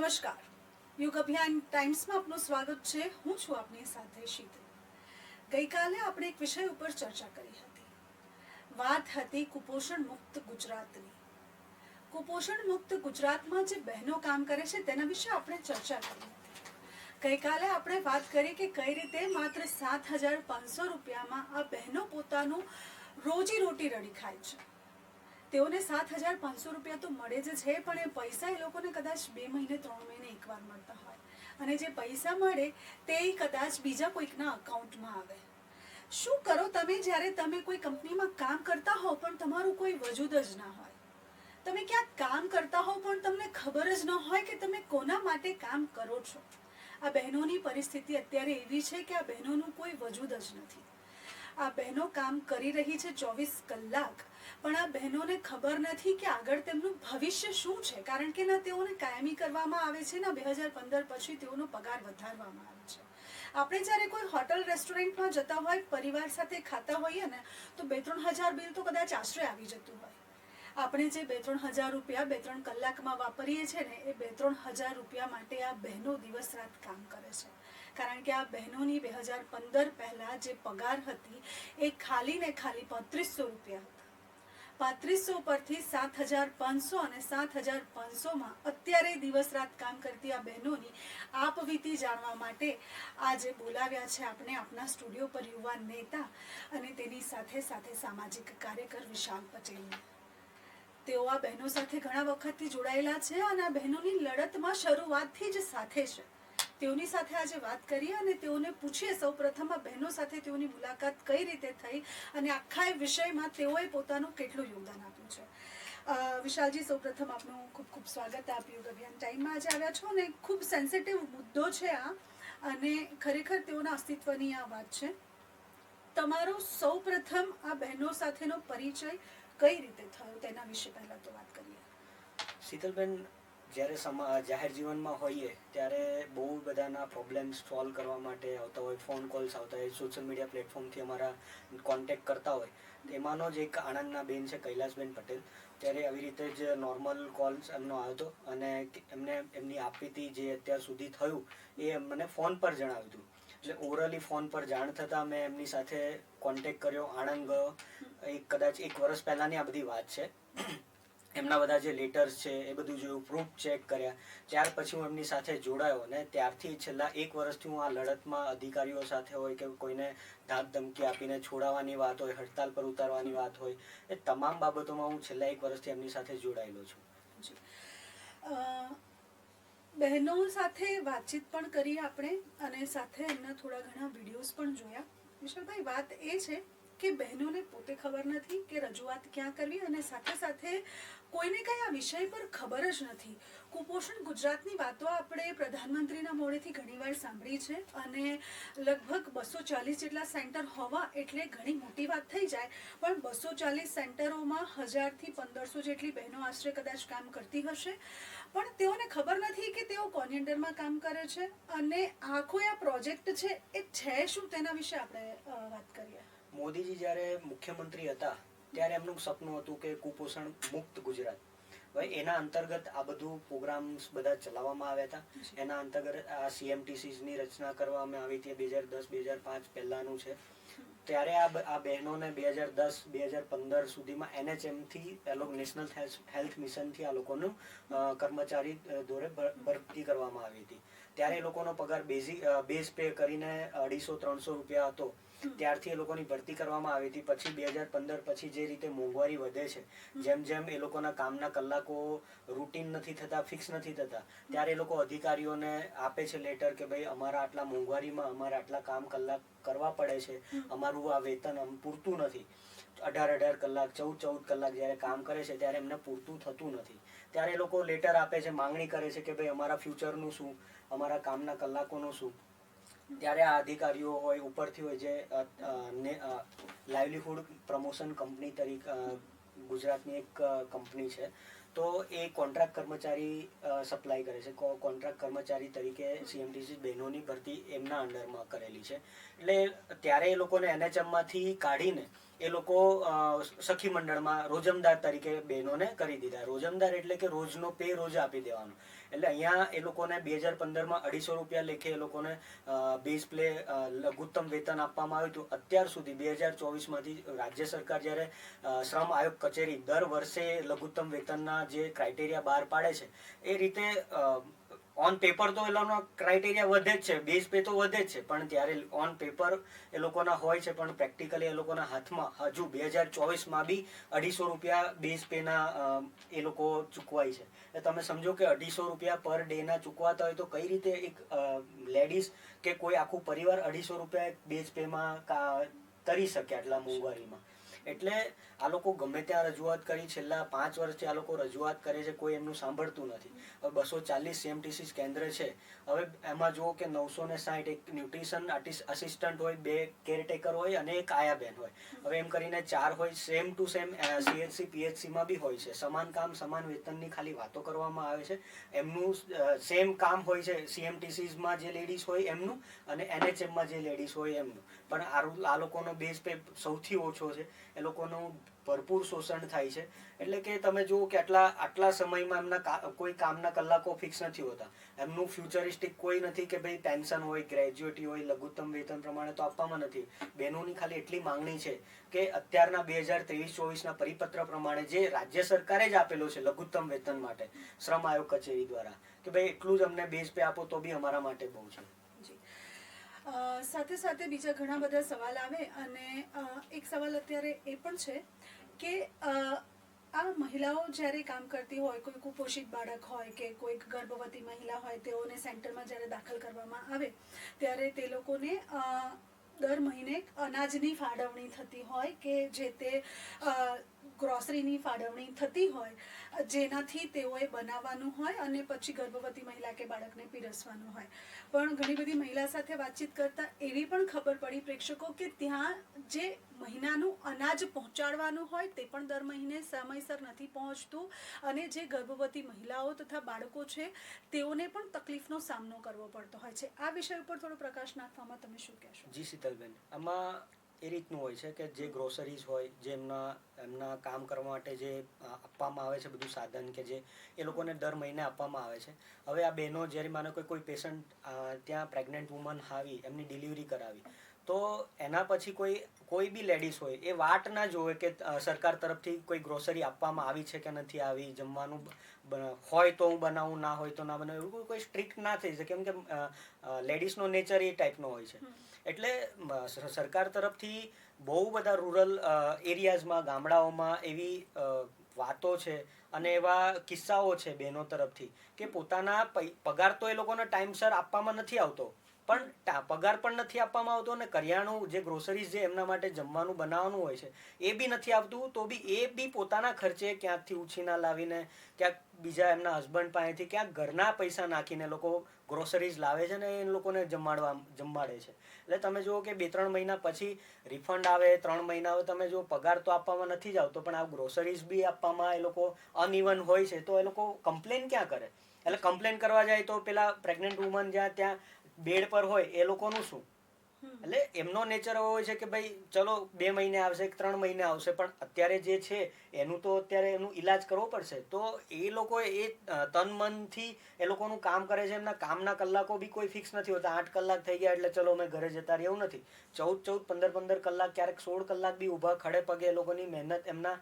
નમસ્કાર. યુગ અભિયાન ટાઈમ્સમાં આપનું સ્વાગત છે. હું છું આપની સાથે શીતલ. ગઈકાલે આપણે એક વિષય ઉપર ચર્ચા કરી હતી. વાત હતી કુપોષણ મુક્ત ગુજરાતની. કુપોષણ મુક્ત ગુજરાતમાં જે બહેનો કામ કરે છે તેના વિશે આપણે ચર્ચા કરી હતી. ગઈકાલે આપણે વાત કરી કે કઈ રીતે માત્ર સાત હજાર પાંચસો રૂપિયામાં આ બહેનો પોતાનું રોજી રોટી રડી ખાય છે. તેઓને સાત હજાર પાંચસો રૂપિયા તો મળે જ છે, પણ એ પૈસા એ લોકોને કદાચ બે મહિને, ત્રણ મહિને એકવાર મળતા હોય. અને જે પૈસા મળે તે કદાચ બીજા કોઈકના અકાઉન્ટમાં આવે. શું કરો તમે જ્યારે તમે કોઈ કંપનીમાં કામ કરતા હો, પણ તમારું કોઈ વજૂદ જ ના હોય? તમે ક્યાંક કામ કરતા હો, પણ તમને ખબર જ ન હોય કે તમે કોના માટે કામ કરો છો. આ બહેનોની પરિસ્થિતિ અત્યારે એવી છે કે આ બહેનોનું કોઈ વજૂદ જ નથી. આ બહેનો કામ કરી રહી છે ચોવીસ કલાક. પણ આ બહેનોને ખબર નથી કે આગળ તેમનું ભવિષ્ય શું છે. કારણ કે ના, તેઓને કાયમી કરવામાં આવે છે ના બે હજાર પંદર પછી તેઓનો પગાર વધારવામાં આવે છે. આપણે જ્યારે કોઈ હોટલ, રેસ્ટોરન્ટમાં જતા હોય, પરિવાર સાથે ખાતા હોઈએ ને, તો બે ત્રણ હજાર બિલ તો કદાચ આશરે આવી જતું હોય. આપણે જે બે ત્રણ હજાર રૂપિયા બે ત્રણ કલાકમાં વાપરીએ છીએ ને, એ બે ત્રણ હજાર રૂપિયા માટે આ બહેનો દિવસ રાત કામ કરે છે. કારણ કે આ બહેનોની બે હજાર પંદર પહેલાં જે પગાર હતી, એ ખાલી ને ખાલી પાંત્રીસો રૂપિયા હતા. પાંત્રીસો પરથી સાત હજાર પાંચસો અને સાત હજાર પાંચસોમાં અત્યારે દિવસ રાત કામ કરતી આ બહેનોની આપવીતી જાણવા માટે આજે બોલાવ્યા છે આપણે આપણા સ્ટુડિયો પર યુવાન નેતા અને તેની સાથે સાથે સામાજિક કાર્યકર વિશાલ પટેલને તેઓ આ બહેનો સાથે ઘણા વખતથી જોડાયેલા છે અને આ બહેનોની લડતમાં શરૂઆતથી જ સાથે છે. તેઓની સાથે આજે વાત કરીએ અને તેઓને પૂછીએ સૌ પ્રથમ આ બહેનો સાથે તેઓની મુલાકાત કઈ રીતે થઈ અને આખા એ વિષયમાં તેઓએ પોતાનું કેટલું યોગદાન આપ્યું છે. વિશાલજી, સૌ પ્રથમ આપનું ખૂબ ખૂબ સ્વાગત આપ યોગ અભિયાન ટાઈમમાં આજે આવ્યા છો અને ખૂબ સેન્સિટિવ મુદ્દો છે આ અને ખરેખર તેઓના અસ્તિત્વની આ વાત છે. તમારો સૌ પ્રથમ આ બહેનો સાથેનો પરિચય કઈ રીતે થયો? તેના વિશે પહેલા તો વાત કરીએ. શીતલબેન જ્યારે સમા જાહેર જીવનમાં હોઈએ, ત્યારે બહુ બધાના પ્રોબ્લેમ્સ સોલ્વ કરવા માટે આવતા હોય. ફોન કોલ્સ આવતા હોય સોશિયલ મીડિયા પ્લેટફોર્મથી અમારા કોન્ટેક્ટ કરતા હોય. તેમાંનો જ એક આણંદના બેન છે, કૈલાસબેન પટેલ. ત્યારે આવી રીતે જ નોર્મલ કોલ્સ એમનો આવ્યો હતો અને એમને એમની આપીતી જે અત્યાર સુધી થયું, એ મને ફોન પર જણાવ્યું હતું. એટલે ઓરલી ફોન પર જાણ થતાં મેં એમની સાથે કોન્ટેક્ટ કર્યો. આણંદ ગયો. એક કદાચ એક વર્ષ પહેલાંની આ બધી વાત છે. એમના બધા જે લેટર્સ છે, એ બધું જોયું પ્રૂફ ચેક કર્યા, ત્યાર પછી હું એમની સાથે જોડાયો અને ત્યારથી છેલ્લા એક વર્ષથી હું આ લડતમાં અધિકારીઓ સાથે હોય કે કોઈને ધાક ધમકી આપીને છોડાવવાની વાત હોય, હડતાલ પર ઉતારવાની વાત હોય, એ તમામ બાબતોમાં હું છેલ્લા એક વર્ષથી એમની સાથે જોડાયેલો છું. બહેનો સાથે વાતચીત પણ કરી આપણે અને સાથે એમના થોડા ઘણા વિડીયોઝ પણ જોયા. વિશાલભાઈ, વાત એ છે કે બહેનોને પોતે ખબર નથી કે રજૂઆત ક્યાં કરવી અને સાથે સાથે કોઈને કઈ આ વિષય પર ખબર જ નથી. કુપોષણ ગુજરાતની વાતો આપણે પ્રધાનમંત્રીના મોડેથી ઘણીવાર સાંભળી છે અને લગભગ બસો ચાલીસ જેટલા સેન્ટર હોવા એટલે ઘણી મોટી વાત થઈ જાય, પણ બસો ચાલીસ સેન્ટરોમાં હજારથી પંદરસો જેટલી બહેનો આશરે કદાચ કામ કરતી હશે. પણ તેઓને ખબર નથી કે તેઓ કોની અંડરમાં કામ કરે છે અને આખો આ પ્રોજેક્ટ છે એ છે શું તેના વિશે આપણે વાત કરીએ. મોદીજી જ્યારે મુખ્યમંત્રી હતા, ત્યારે એમનું સપનું હતું કે કુપોષણ મુક્ત ગુજરાત. હવે એના અંતર્ગત આ બધું પ્રોગ્રામ્સ બધા ચલાવવામાં આવ્યા હતા. એના અંતર્ગત આ સીએમટીસીની રચના કરવામાં આવી હતી. બે હજાર દસ, બે હજાર પાંચ પહેલાનું છે. ત્યારે આ આ બહેનોને બે હજાર દસ, બે હજાર પંદર સુધીમાં એનએચએમથી એ લોકો નેશનલ હેલ્થ મિશનથી આ લોકોનું કર્મચારી ધોરે ભરતી કરવામાં આવી હતી. ત્યારે એ લોકોનો પગાર બેઝિક બેઝ પે કરીને અઢીસો, ત્રણસો રૂપિયા હતો. ત્યારથી એ લોકોની ભરતી કરવામાં આવી હતી. પછી બે હજાર પંદર પછી જે રીતે મોંઘવારી વધે છે, જેમ જેમ એ લોકોના કામના કલાકો રૂટીન નથી થતા ફિક્સ નથી થતા, ત્યારે એ લોકો અધિકારીઓને આપે છે લેટર કે ભાઈ અમારા આટલા મોંઘવારીમાં અમારે આટલા કામ કલાક કરવા પડે છે, અમારું આ વેતન પૂરતું નથી. અઢાર અઢાર કલાક, ચૌદ ચૌદ કલાક જ્યારે કામ કરે છે ત્યારે એમને પૂરતું થતું નથી. ત્યારે એ લોકો લેટર આપે છે, માંગણી કરે છે કે ભાઈ અમારા ફ્યુચરનું શું, અમારા કામના કલાકોનું શું? ત્યારે આ અધિકારીઓ હોય, ઉપરથી હોય જે લાઇવલીહુડ પ્રમોશન કંપની તરીકે ગુજરાતની એક કંપની છે. તો એ કોન્ટ્રાક્ટ કર્મચારી સપ્લાય કરે છે. કોન્ટ્રાક્ટ કર્મચારી તરીકે સીએમટીસી બહેનોની ભરતી એમના અંડરમાં કરેલી છે. એટલે ત્યારે એ લોકોને એનએચએમમાંથી કાઢીને એ લોકો સખી મંડળમાં રોજમદાર તરીકે બહેનોને કરી દીધા. રોજમદાર એટલે કે રોજનો પે રોજ આપી દેવાનો. એટલે અહીંયા એ લોકોને બે હજાર પંદરમાં અઢીસો રૂપિયા લેખે એ લોકોને બેઝ પ્લે લઘુત્તમ વેતન આપવામાં આવ્યું હતું. અત્યાર સુધી બે હજાર ચોવીસમાંથી રાજ્ય સરકાર જ્યારે શ્રમ આયોગ કચેરી દર વર્ષે લઘુત્તમ વેતનના જે ક્રાઇટેરિયા બહાર પાડે છે, એ રીતે ઓન પેપર તો એ લોકોનો ક્રાઇટેરિયા વધે જ છે બેઝ પે તો વધે જ છે, પણ ત્યારે ઓન પેપર એ લોકોના હોય છે, પણ પ્રેક્ટિકલી એ લોકોના હાથમાં હજુ બે હજાર ચોવીસમાં બી અઢીસો રૂપિયા બેઝ પેના એ લોકો ચૂકવાય છે. એ તમે સમજો કે અઢીસો રૂપિયા પર ડેના ચૂકવાતા હોય તો કઈ રીતે એક લેડીઝ કે કોઈ આખું પરિવાર અઢીસો રૂપિયા બેઝ પેમાં કરી શકે આટલા મોંઘવારીમાં? એટલે આ લોકો ગમે ત્યાં રજૂઆત કરી, છેલ્લા પાંચ વર્ષથી આ લોકો રજૂઆત કરે છે, કોઈ એમનું સાંભળતું નથી. હવે બસો ચાલીસ સીએમટીસી કેન્દ્ર છે. હવે એમાં જુઓ કે નવસો ને સાઠ એક ન્યુટ્રિશન આસિસ્ટન્ટ હોય, બે કેરટેકર હોય અને એક આયાબેન હોય. હવે એમ કરીને ચાર હોય સેમ ટુ સેમ સીએચસી પીએચસીમાં બી હોય છે. સમાન કામ, સમાન વેતનની ખાલી વાતો કરવામાં આવે છે. એમનું સેમ કામ હોય છે સીએમટીસીમાં જે લેડીઝ હોય એમનું અને એનએચએમમાં જે લેડીઝ હોય એમનું. પણ આ લોકોનો બેઝ પે સૌથી ઓછો છે. લોકોનું ભરપૂર શોષણ થાય છે. એટલે કે તમે જુઓ કે આટલા આટલા સમયમાં એમના કોઈ કામના કલાકો ફિક્સ નથી હોતા. એમનું ફ્યુચરિસ્ટિક કોઈ નથી કે ભાઈ પેન્શન હોય ગ્રેજ્યુએટી હોય, લઘુત્તમ વેતન પ્રમાણે તો આપવામાં નથી. બહેનોની ખાલી એટલી માંગણી છે કે અત્યારના બે હજાર ત્રેવીસ, ચોવીસના પરિપત્ર પ્રમાણે જે રાજ્ય સરકારે જ આપેલો છે લઘુત્તમ વેતન માટે, શ્રમ આયોગ કચેરી દ્વારા, કે ભાઈ એટલું જ અમને બેઝ પે આપો તો બી અમારા માટે બહુ છે. સાથે સાથે બીજા ઘણા બધા સવાલ આવે અને એક સવાલ અત્યારે એ પણ છે કે આ મહિલાઓ જ્યારે કામ કરતી હોય, કોઈ કુપોષિત બાળક હોય કે કોઈક ગર્ભવતી મહિલા હોય, તેઓને સેન્ટરમાં જ્યારે દાખલ કરવામાં આવે, ત્યારે તે લોકોને દર મહિને અનાજની ફાળવણી થતી હોય કે જે તે ગ્રોસરીની ફાળવણી થતી હોય, જેનાથી તેઓએ બનાવવાનું હોય અને પછી ગર્ભવતી મહિલા કે બાળકને પીરસવાનું હોય. પણ ઘણી બધી મહિલા સાથે વાતચીત કરતાં એવી પણ ખબર પડી પ્રેક્ષકો કે ત્યાં જે મહિનાનું અનાજ પહોંચાડવાનું હોય તે પણ દર મહિને સમયસર નથી પહોંચતું અને જે ગર્ભવતી મહિલાઓ તથા બાળકો છે, તેઓને પણ તકલીફનો સામનો કરવો પડતો હોય છે. આ વિષય ઉપર થોડો પ્રકાશ નાખવામાં તમે શું કહેશો? જી, શીતલબેન. આમાં એ રીતનું હોય છે કે જે ગ્રોસરીઝ હોય, જે એમના એમના કામ કરવા માટે જે આપવામાં આવે છે બધું સાધન કે જે, એ લોકોને દર મહિને આપવામાં આવે છે. હવે આ બહેનો જ્યારે માનો કોઈ કોઈ પેશન્ટ ત્યાં પ્રેગ્નન્ટ વુમન આવી, એમની ડિલિવરી કરાવી તો એના પછી કોઈ કોઈ બી લેડીઝ હોય એ વાટ ના જોવે કે સરકાર તરફથી કોઈ ગ્રોસરી આપવામાં આવી છે કે નથી આવી જમવાનું હોય તો હું બનાવું ના હોય તો ના બનાવું એવું કોઈ- કોઈ સ્ટ્રિક્ટ ના થઈ શકે. કેમ કે લેડીઝનો નેચર એ ટાઈપનો હોય છે. એટલે સરકાર તરફથી બહુ બધા રૂરલ એરિયાઝમાં ગામડાઓમાં એવી વાતો છે અને એવા કિસ્સાઓ છે બહેનો તરફથી કે પોતાના પગાર તો એ લોકોને ટાઈમસર આપવામાં નથી આવતો. પણ પગાર પણ નથી આપવામાં આવતો અને કરિયાણું જે ગ્રોસરીઝ જે એમના માટે જમવાનું બનાવવાનું હોય છે, એ બી નથી આવતું. તો બી એ બી પોતાના ખર્ચે ક્યાંકથી ઉછીના લાવીને, ક્યાંક બીજા એમના હસબન્ડ પાસેથી ક્યાંક ઘરના પૈસા નાખીને લોકો ગ્રોસરીઝ લાવે છે ને એ લોકોને જમાડવા, જમાડે છે. એટલે તમે જુઓ કે બે ત્રણ મહિના પછી રિફંડ આવે, ત્રણ મહિના આવે, તમે જો પગાર તો આપવામાં નથી જ આવતો, પણ આ ગ્રોસરીઝ બી આપવામાં એ લોકો અનઇવન હોય છે, તો એ લોકો કમ્પ્લેન ક્યાં કરે? એટલે કમ્પ્લેન કરવા જાય તો પેલા પ્રેગ્નન્ટ વુમન જ્યાં ત્યાં બેડ પર હોય એ લોકોનું શું? એટલે એમનો નેચર એવો હોય છે કે ભાઈ ચલો બે મહિને આવશે કે ત્રણ મહિને આવશે પણ અત્યારે જે છે એનું તો અત્યારે એનું ઈલાજ કરવો પડશે. તો એ લોકો એ તન મનથી એ લોકોનું કામ કરે છે એમના કામના કલાકો બી કોઈ ફિક્સ નથી હોતા. આઠ કલાક થઈ ગયા એટલે ચલો અમે ઘરે જતા રહે એવું નથી. ચૌદ ચૌદ પંદર પંદર કલાક ક્યારેક સોળ કલાક બી ઊભા ખડે પગે એ લોકોની મહેનત એમના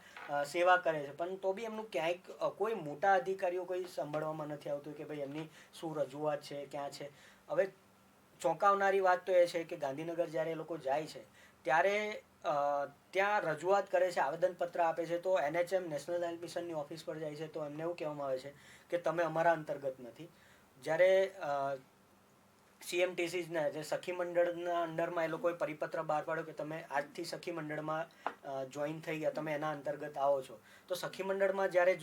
સેવા કરે છે. પણ તો બી એમનું ક્યાંક કોઈ મોટા અધિકારીઓ કોઈ સાંભળવામાં નથી આવતું કે ભાઈ એમની શું રજૂઆત છે ક્યાં છે. હવે ચોંકાવનારી વાત તો એ છે કે ગાંધીનગર જ્યારે એ લોકો જાય છે, ત્યારે ત્યાં રજૂઆત કરે છે, આવેદનપત્ર આપે છે, તો એનએચએમ, નેશનલ હેલ્થ મિશનની ઓફિસ પર જાય છે, તો એમને એવું કહેવામાં આવે છે કે તમે અમારા અંતર્ગત નથી. જ્યારે સીએમટીસીના જે સખી મંડળના અંડરમાં એ લોકોએ પરિપત્ર બહાર પાડ્યો કે તમે આજથી સખી મંડળમાં જોઈન થઈ ગયા, તમે એના અંતર્ગત આવો છો. તો સખી મંડળમાં જ્યારે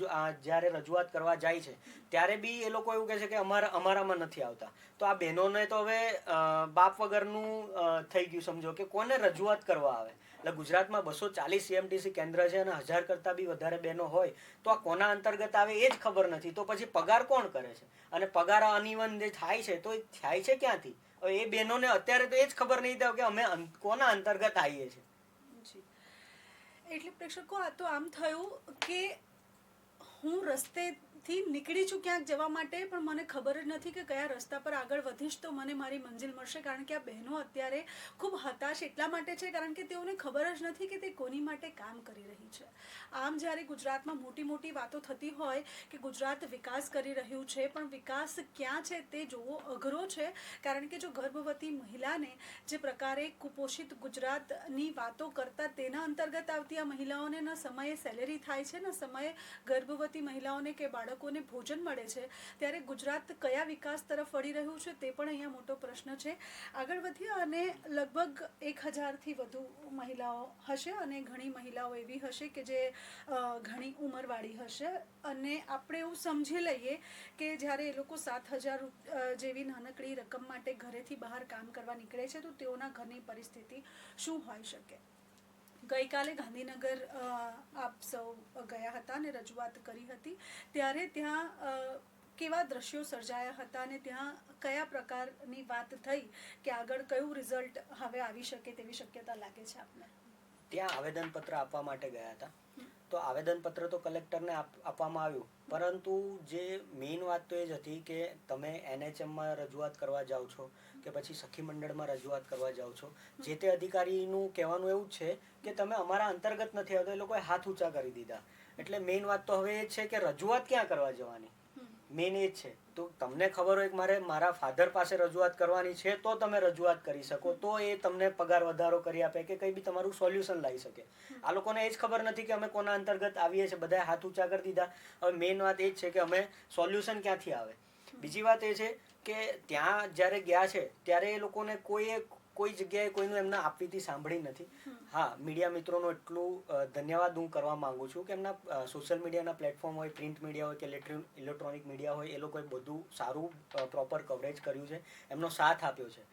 જ્યારે રજૂઆત કરવા જાય છે, ત્યારે બી એ લોકો એવું કહે છે કે અમારા, અમારામાં નથી આવતા. તો આ બહેનોને તો હવે બાપ વગરનું થઈ ગયું સમજો કે કોને રજૂઆત કરવા આવે? એટલે ગુજરાતમાં બસો ચાલીસ સીએમટીસી કેન્દ્ર છે અને હજાર કરતાં બી વધારે બહેનો હોય, તો આ કોના અંતર્ગત આવે એ જ ખબર નથી. તો પછી પગાર કોણ કરે છે? અને પગાર અનિવન જે થાય છે, તો એ થાય છે ક્યાંથી? હવે એ બહેનોને અત્યારે તો એ જ ખબર નહીં થાય કે અમે કોના અંતર્ગત આવીએ છીએ. એટલે પ્રેક્ષકો, આ તો આમ થયું કે હું રસ્તે થી નીકળી છું ક્યાંક જવા માટે, પણ મને ખબર જ નથી કે કયા રસ્તા પર આગળ વધીશ તો મને મારી મંજિલ મળશે, કારણ કે આ બહેનો અત્યારે ખૂબ હતાશ એટલા માટે છે, કારણ કે તેઓને ખબર જ નથી કે તે કોની માટે કામ કરી રહી છે. આમ જ્યારે ગુજરાતમાં મોટી મોટી વાતો થતી હોય કે ગુજરાત વિકાસ કરી રહ્યું છે, પણ વિકાસ ક્યાં છે તે જોવો અઘરો છે, કારણ કે જો ગર્ભવતી મહિલાને જે પ્રકારે કુપોષિત ગુજરાતની વાતો કરતા તેના અંતર્ગત આવતી આ મહિલાઓને ન સમયે સેલેરી થાય છે, ન સમયે ગર્ભવતી મહિલાઓને કે બાળકોને ભોજન મળે છે, ત્યારે ગુજરાત કયા વિકાસ તરફ વળી રહ્યું છે તે પણ અહીંયા મોટો પ્રશ્ન છે. આગળ વધીએ અને લગભગ એક હજારથી વધુ મહિલાઓ હશે અને ઘણી મહિલાઓ એવી હશે કે જે ઘણી ઉંમરવાળી હશે. અને આપણે એવું સમજી લઈએ કે જ્યારે એ લોકો સાત હજાર જેવી નાનકડી રકમ માટે ઘરેથી બહાર કામ કરવા નીકળે છે, તો તેઓના ઘરની પરિસ્થિતિ શું હોઈ શકે? ગઈકાલે ગાંધીનગર આપ સૌ ગયા હતા અને રજૂઆત કરી હતી. ત્યારે ત્યાં કેવા દ્રશ્યો સર્જાયા હતા અને ત્યાં કયા પ્રકારની વાત થઈ કે આગળ કયું રિઝલ્ટ હવે આવી શકે તેવી શક્યતા લાગે છે આપને? ત્યાં આવેદનપત્ર આપવા માટે ગયા હતા. તો આવેદનપત્ર તો કલેક્ટરને આપ- આપવામાં આવ્યું. પરંતુ જે મેઇન વાત તો એ જ હતી કે તમે એનએચએમમાં રજૂઆત કરવા જાઓ છો. કે પછી સખી મંડળમાં રજૂઆત કરવા જાઓ છો. જે તે અધિકારીનું કહેવાનું એવું જ છે કે તમે અમારા અંતર્ગત નથી આવતા એ લોકોએ હાથ ઊંચા કરી દીધા. એટલે મેઇન વાત તો હવે એ જ છે કે રજૂઆત ક્યાં કરવા જવાની? મેઇન એ છે. તો તમને ખબર હોય કે મારે મારા ફાધર પાસે રજૂઆત કરવાની છે તો તમે રજૂઆત કરી શકો. તો એ તમને પગાર વધારો કરી આપે કે કંઈ બી તમારું સોલ્યુશન લાવી શકે. આ લોકોને એ જ ખબર નથી કે અમે કોના અંતર્ગત આવીએ છીએ બધાએ હાથ ઊંચા કરી દીધા. હવે મેઇન વાત એ જ છે કે અમે સોલ્યુશન ક્યાંથી આવે? બીજી વાત એ છે કે ત્યાં જ્યારે ગયા છે ત્યારે એ લોકોને કોઈએ કોઈ જગ્યાએ કોઈનું એમના આપવીથી સાંભળી નથી. હા મીડિયા મિત્રોનો એટલું ધન્યવાદ હું કરવા માંગુ છું કે એમના સોશિયલ મીડિયાના પ્લેટફોર્મ હોય પ્રિન્ટ મીડિયા હોય કે ઇલેક્ટ્રોનિક મીડિયા હોય એ લોકોએ બધું સારું પ્રોપર કવરેજ કર્યું છે. એમનો સાથ આપ્યો છે.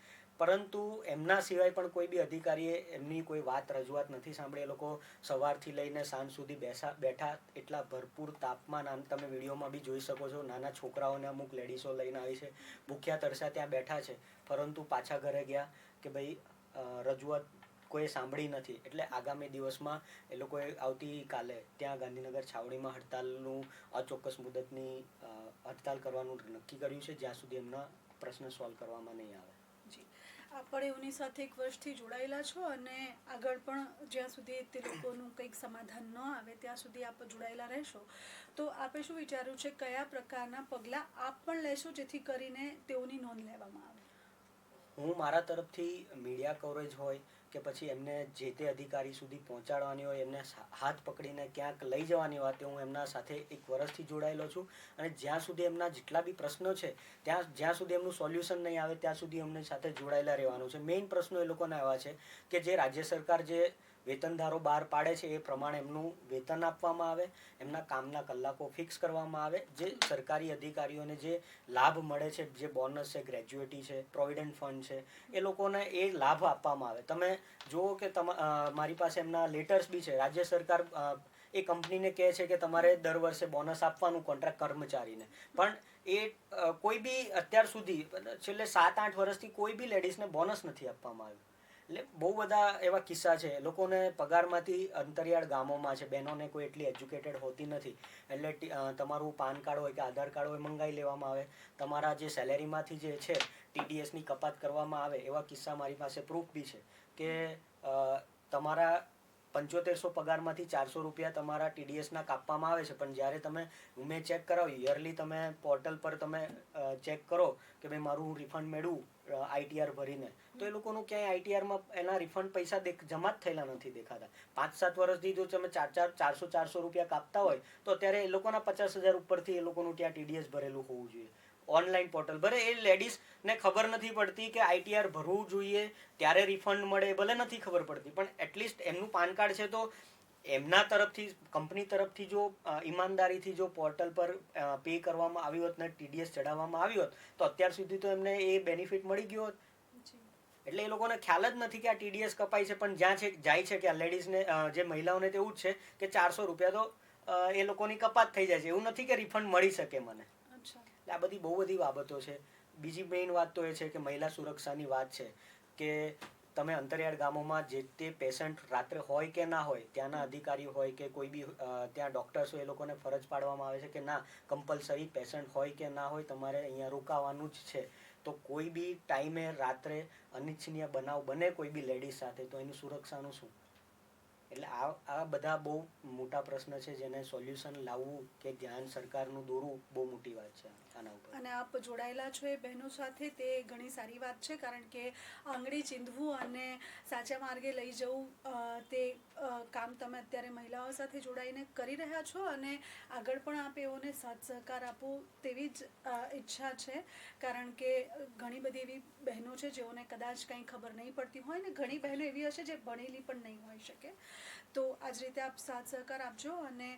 પરંતુ એમના સિવાય પણ કોઈ બી અધિકારીએ એમની કોઈ વાત રજૂઆત નથી સાંભળી. એ લોકો સવારથી લઈને સાંજ સુધી બેસા, બેઠા એટલા ભરપૂર તાપમાન. આમ તમે વિડીયોમાં બી જોઈ શકો છો, નાના છોકરાઓને અમુક લેડીઝો લઈને આવી છે. ભૂખ્યા તરસા ત્યાં બેઠા છે. પરંતુ પાછા ઘરે ગયા કે ભાઈ રજૂઆત કોઈ સાંભળી નથી. એટલે આગામી દિવસમાં એ લોકોએ આવતીકાલે ત્યાં ગાંધીનગર છાવણીમાં હડતાલનું, અચોક્કસ મુદતની હડતાલ કરવાનું નક્કી કર્યું છે. જ્યાં સુધી એમના પ્રશ્ન સોલ્વ કરવામાં નહીં આવે. જી આપ એમની સાથે એક વર્ષથી જોડાયેલા છો અને આગળ પણ જ્યાં સુધી તે લોકોનું કંઈક સમાધાન ન આવે, ત્યાં સુધી આપ જોડાયેલા રહેશો. તો આપે શું વિચાર્યું છે, કયા પ્રકારના પગલાં આપ પણ લેશો જેથી કરીને તેઓની નોંધ લેવામાં આવે? હું મારા તરફથી મીડિયા કવરેજ હોય કે પછી એમને જે તે અધિકારી સુધી પહોંચાડવાની હોય, એમને હાથ પકડીને ક્યાંક લઈ જવાની વાત, હું એમના સાથે એક વર્ષથી જોડાયેલો છું. અને જ્યાં સુધી એમના જેટલા બી પ્રશ્નો છે, ત્યાં, જ્યાં સુધી એમનું સોલ્યુશન નહીં આવે, ત્યાં સુધી અમને સાથે જોડાયેલા રહેવાનું છે. મેઇન પ્રશ્નો એ લોકોના એવા છે કે જે રાજ્ય સરકાર જે વેતનધારો બહાર પાડે છે એ પ્રમાણે એમનું વેતન આપવામાં આવે, એમના કામના કલાકો ફિક્સ કરવામાં આવે, જે સરકારી અધિકારીઓને જે લાભ મળે છે, જે બોનસ છે, ગ્રેજ્યુએટી છે, પ્રોવિડન્ટ ફંડ છે, એ લોકોને એ લાભ આપવામાં આવે. તમે જુઓ કે તમા મારી પાસે એમના લેટર્સ બી છે. રાજ્ય સરકાર એ કંપનીને કહે છે કે તમારે દર વર્ષે બોનસ આપવાનું કોન્ટ્રાક્ટ કર્મચારીને. પણ એ કોઈ બી અત્યાર સુધી, છેલ્લે સાત આઠ વર્ષથી કોઈ બી લેડીઝને બોનસ નથી આપવામાં આવ્યું. એટલે બહુ બધા એવા કિસ્સા છે. લોકોને પગારમાંથી અંતરિયાળ ગામોમાં છે. બહેનોને કોઈ એટલી એજ્યુકેટેડ હોતી નથી. એટલે તમારું પાન કાર્ડ હોય કે આધાર કાર્ડ હોય મંગાવી લેવામાં આવે. તમારા જે સેલેરીમાંથી જે છે ટીડીએસની કપાત કરવામાં આવે એવા કિસ્સા મારી પાસે પ્રૂફ બી છે કે તમારા પંચોતેરસો પગારમાંથી ચારસો રૂપિયા તમારા ટીડીએસના કાપવામાં આવે છે. પણ જ્યારે તમે મેં ચેક કરાવો, યરલી તમે પોર્ટલ પર તમે ચેક કરો કે ભાઈ મારું રિફંડ મેળવું આઈટીઆર ભરીને, તો એ લોકોનું ક્યાંય આઈટીઆરમાં એના રિફંડ પૈસા દેખ, જમા જ થયેલા નથી દેખાતા. પાંચ સાત વર્ષથી જો તમે ચાર ચાર ચારસો ચારસો રૂપિયા કાપતા હોય, તો અત્યારે એ લોકોના પચાસ હજાર ઉપરથી એ લોકોનું ત્યાં ટીડીએસ ભરેલું હોવું જોઈએ. ઓનલાઈન પોર્ટલ ભલે એ લેડીઝને ખબર નથી પડતી કે આઈટીઆર ભરવું જોઈએ ત્યારે રિફંડ મળે ભલે નથી ખબર પડતી. પણ એટલીસ્ટ એમનું પાન કાર્ડ છે તો એમના તરફથી કંપની તરફથી જો ઈમાનદારીથી જો પોર્ટલ પર પે કરવામાં આવ્યું હોત ને ટીડીએસ ચડાવવામાં આવ્યું હોત તો અત્યાર સુધી તો એમને એ બેનિફિટ મળી ગયો હોત. એટલે એ લોકોને ખ્યાલ જ નથી કે આ ટીડીએસ કપાય છે પણ જ્યાં છે જાય છે કે આ લેડીઝને જે મહિલાઓને તેવું જ છે કે ચારસો રૂપિયા તો એ લોકોની કપાત થઈ જાય છે. એવું નથી કે રિફંડ મળી શકે મને. આ બધી બહુ બધી બાબતો છે. બીજી મેઇન વાત તો એ છે કે મહિલા સુરક્ષાની વાત છે કે તમે અંતરિયાળ ગામોમાં જે તે પેશન્ટ રાત્રે હોય કે ના હોય, ત્યાંના અધિકારી હોય કે કોઈ બી ત્યાં ડૉક્ટર્સ હોય એ લોકોને ફરજ પાડવામાં આવે છે કે ના કમ્પલસરી પેશન્ટ હોય કે ના હોય તમારે અહીંયા રોકાવાનું જ છે. તો કોઈ બી ટાઈમે રાત્રે અનિચ્છનીય બનાવ બને કોઈ બી લેડીઝ સાથે, તો એની સુરક્ષાનું શું? એટલે આ આ બધા બહુ મોટા પ્રશ્ન છે જેને સોલ્યુશન લાવવું કે ધ્યાન સરકારનું દોરવું બહુ મોટી વાત છે. અને આપ જોડાયેલા છો એ બહેનો સાથે, તે ઘણી સારી વાત છે, કારણ કે આંગળી ચીંધવું અને સાચા માર્ગે લઈ જવું તે કામ તમે અત્યારે મહિલાઓ સાથે જોડાઈને કરી રહ્યા છો અને આગળ પણ આપ એઓને સાથ સહકાર આપો તેવી જ ઈચ્છા છે. કારણ કે ઘણી બધી એવી બહેનો છે જેઓને કદાચ કંઈ ખબર નહીં પડતી હોય ને, ઘણી બહેનો એવી હશે જે ભણેલી પણ નહીં હોઈ શકે. તો આ જ રીતે આપ સાથ સહકાર આપજો અને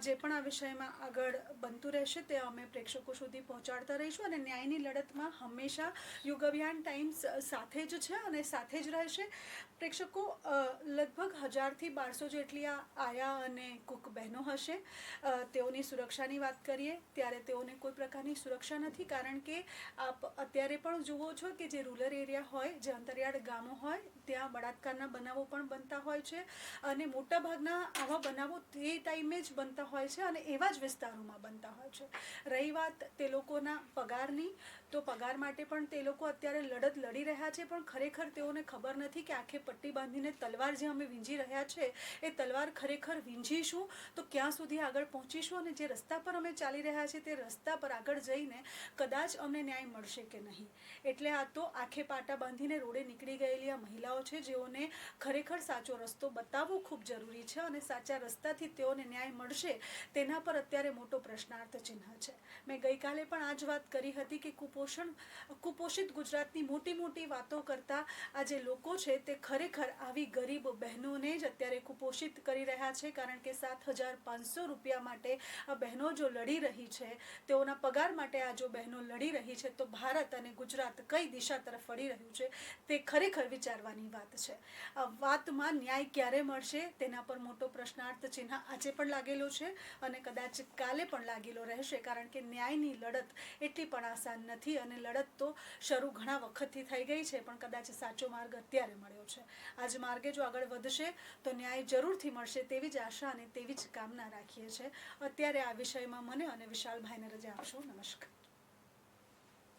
જે પણ આ વિષયમાં આગળ બનતું રહેશે તે અમે પ્રેક્ષકો સુધી પહોંચાડતા રહીશું અને ન્યાયની લડતમાં હંમેશા યુગ ટાઈમ્સ સાથે જ છે અને સાથે જ રહેશે. પ્રેક્ષકો લગભગ હજારથી બારસો જેટલી આ આયા અને કુક બહેનો હશે. તેઓની સુરક્ષાની વાત કરીએ, ત્યારે તેઓને કોઈ પ્રકારની સુરક્ષા નથી કારણ કે આપ અત્યારે પણ જુઓ છો કે જે રૂરલ એરિયા હોય, જે અંતરિયાળ ગામો હોય, ત્યાં બળાત્કારના બનાવો પણ બનતા હોય છે અને મોટાભાગના આવા બનાવો તે ટાઈમે જ બનતા હોય છે અને એવા જ વિસ્તારોમાં બનતા હોય છે. રહી વાત તે લોકોના પગારની તો પગાર માટે પણ તે લોકો અત્યારે લડત લડી રહ્યા છે, પણ ખરેખર તેઓને ખબર નથી કે આખે પટ્ટી બાંધીને તલવાર જે અમે વીંજી રહ્યા છે, એ તલવાર ખરેખર વીંજીશું? તો ક્યાં સુધી આગળ પહોંચીશું અને જે રસ્તા પર અમે ચાલી રહ્યા છીએ, તે રસ્તા પર આગળ જઈને કદાચ અમને ન્યાય મળશે કે નહીં? એટલે આ તો આખે પાટા બાંધીને રોડે નીકળી ગયેલી આ મહિલાઓ છે, જેઓને ખરેખર સાચો રસ્તો બતાવવો ખૂબ જરૂરી છે અને સાચા રસ્તાથી તેઓને ન્યાય મળશે, તેના પર અત્યારે મોટો પ્રશ્નાર્થ ચિહ્ન છે. મેં ગઈકાલે પણ આ જ વાત કરી હતી કે કુપોષણ, કુપોષિત ગુજરાતની મોટી મોટી વાતો કરતા આ જે લોકો છે તે ખરેખર આવી ગરીબ બહેનોને જ અત્યારે કુપોષિત કરી રહ્યા છે કારણ કે સાત હજાર પાંચસો રૂપિયા માટે આ બહેનો જો લડી રહી છે, તેઓના પગાર માટે આ જો બહેનો લડી રહી છે, તો ભારત અને ગુજરાત કઈ દિશા તરફ વળી રહ્યું છે તે ખરેખર વિચારવાની વાત છે. આ વાતમાં ન્યાય ક્યારે મળશે તેના પર મોટો પ્રશ્નાર્થ ચિહ્ન આજે પણ લાગેલો છે અને કદાચ કાલે પણ લાગેલો રહેશે કારણ કે ન્યાયની લડત એટલી પણ આસાન નથી અને લડત તો શરૂ ઘણા વખતથી થઈ ગઈ છે, પણ કદાચ સાચો માર્ગ અત્યારે મળ્યો છે. આજ માર્ગે જો આગળ વધશે, તો ન્યાય જરૂરથી મળશે તેવી જ આશા અને તેવી જ કામના રાખીએ છીએ. અત્યારે આ વિષયમાં મને અને વિશાલભાઈને રજા આપશો. નમસ્કાર.